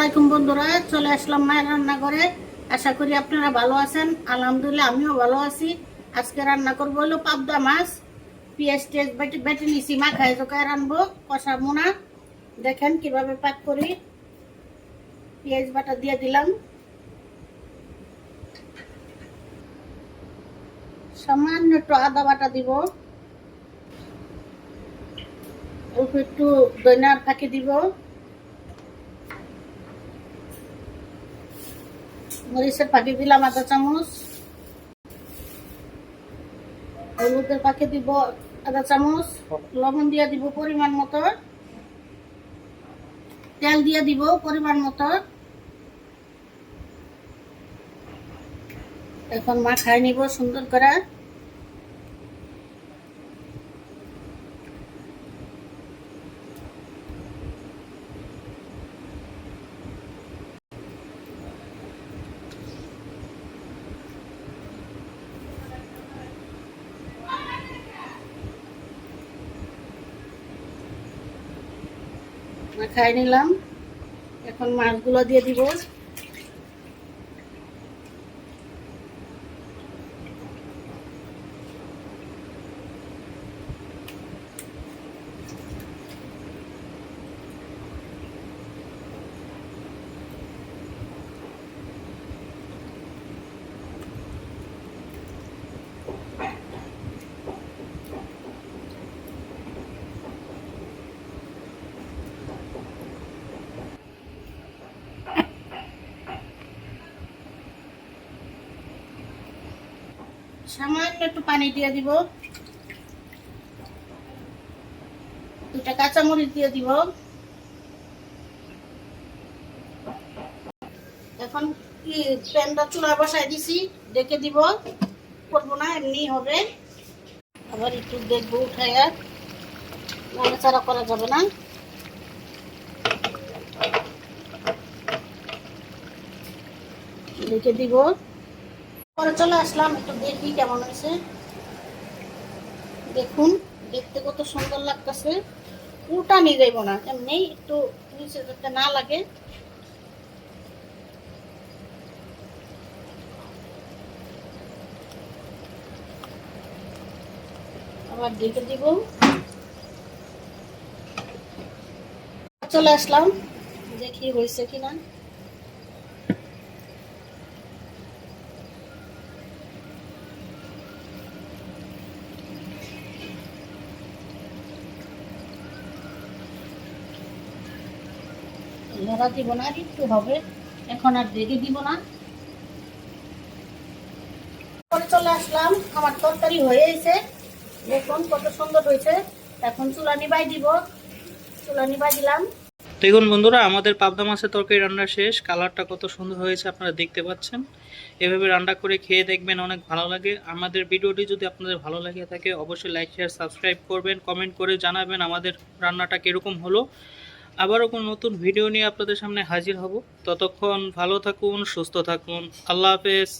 আলাইকুম বন্ধুরা, চলে আসলাম মায়ের রান্নাঘরে। আশা করি আপনারা ভালো আছেন। আলহামদুলিল্লাহ, আমিও ভালো আছি। আজকে রান্না করব হলো পাবদা মাছ। পেঁয়াজ টেজ বেটে বেটে নিছি। মাখায় জোকায় রানবো, কষা মোনা। দেখেন কীভাবে পাক করি। পেঁয়াজ বাটা দিয়ে দিলাম। সামান্য একটু আদা বাটা দিব। অল্প একটু দইনার ফাঁকি দিব। মরিচের পাখি দিলাম, আধা চামচ। হলুদের পাখি দিব আধা চামচ। লবণ দিয়ে দিব পরিমাণ মতো। তেল দিয়ে দিব পরিমাণ মতো। এখন মাখায় নিব সুন্দর করে। মাখায় নিলাম। এখন মাছগুলো দিয়ে দিব। সামান্য একটু পানি দিয়ে দিব। দুটা কাঁচামরিচ দিয়ে দিব। এখন কি প্যানটা চুলা বসাই দিছি, ডেকে দিব। করব না এমনি হবে। আবার একটু দেখব উঠাইয়া নাড়াচাড়া করা যাবে না। ডেকে দিব। পরে চলে আসলাম, একটু দেখি কেমন হয়েছে। দেখুন, দেখতে কত সুন্দর লাগতেছে। উল্টা নিয়ে যাইব না, এমনি একটু নিচে যাতে না লাগে। আবার দেখে দিব। চলে আসলাম, দেখি হয়েছে কিনা। লড়া দিব না একটু হবে। এখন আর দেরি দিব না। চলে আসলাম, আমার তরকারি হয়ে গেছে দেখুন কত সুন্দর হয়েছে। এখন চুলা নিবাই দিব চুলা নিবাই দিলাম। দেখুন বন্ধুরা, আমাদের পাবদা মাছের তরকারি রান্না শেষ। কালারটা কত সুন্দর হয়েছে আপনারা দেখতে পাচ্ছেন। এভাবে রান্না করে খেয়ে দেখবেন, অনেক ভালো লাগে। আমাদের ভিডিওটি যদি আপনাদের ভালো লাগে থাকে, অবশ্যই লাইক শেয়ার সাবস্ক্রাইব করবেন কমেন্ট করে জানাবেন আমাদের রান্নাটা কীরকম হলো। আবারও কোনো নতুন ভিডিও নিয়ে আপনাদের সামনে হাজির হব। ততক্ষণ ভালো থাকুন, সুস্থ থাকুন। আল্লাহ হাফেজ।